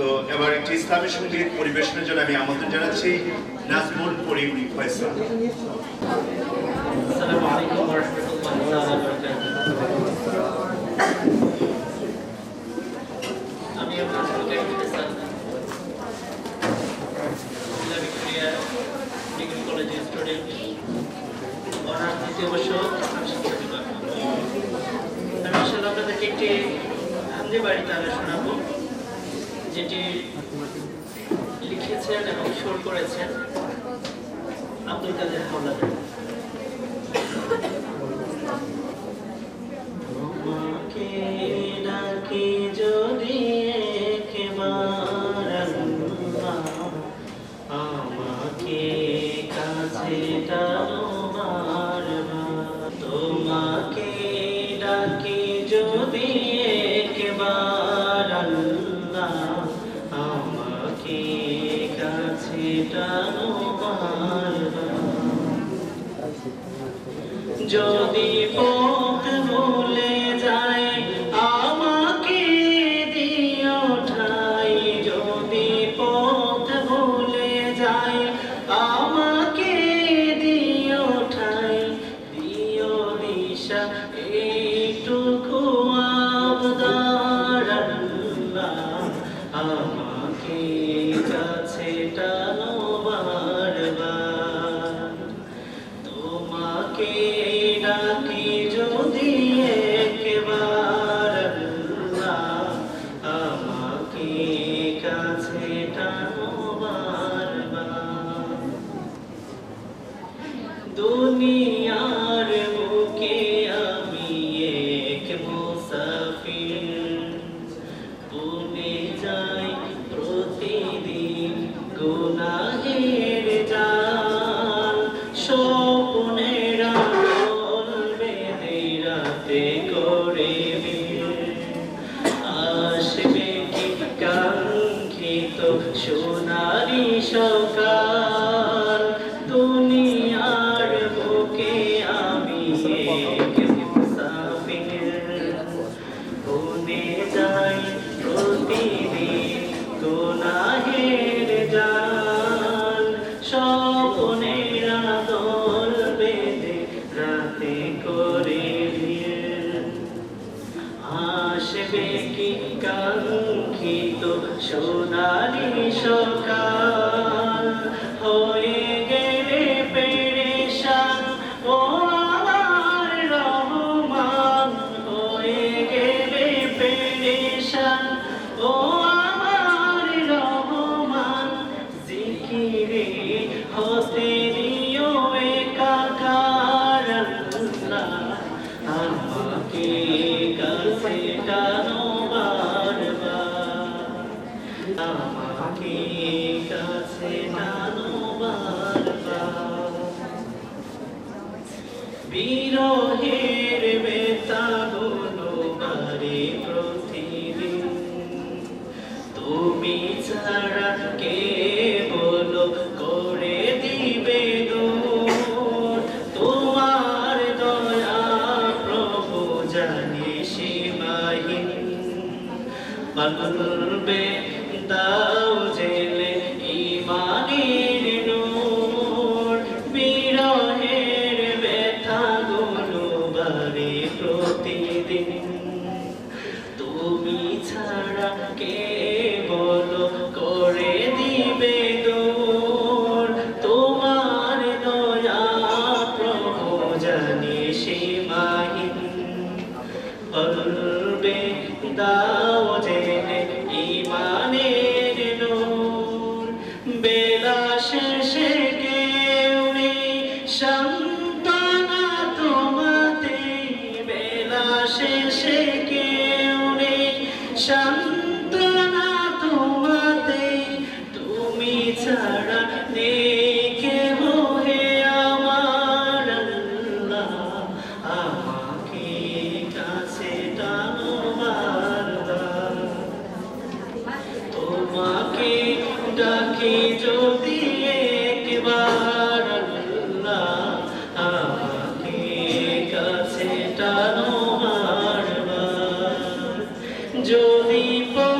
তো এবার একটি ইসলামী সংগীত পরিবেশনের জন্য আমি আমন্ত্রণ জানাচ্ছি নাজমুল করিম ফয়সাল। আমি দ্বিতীয় আপনাদেরকে একটি হান্দি শোনাবো যেটি লিখেছেন এবং সুর করেছেন আব্দুল কাদের হাওলাদার। যদি পথ তোমাকে ডাকি যদি একবার আমাকে কাছে টানো বারবার। দুনিয়ার Krishna. টানো বারবার। আমাকে কাছে টানো বারবার। বিরহের বেতা গুলো বারে প্রতিদিন পালবে দাও জেলে যদি একবার আল্লাহ আমাকে কাছে টানো হারবার যদি পা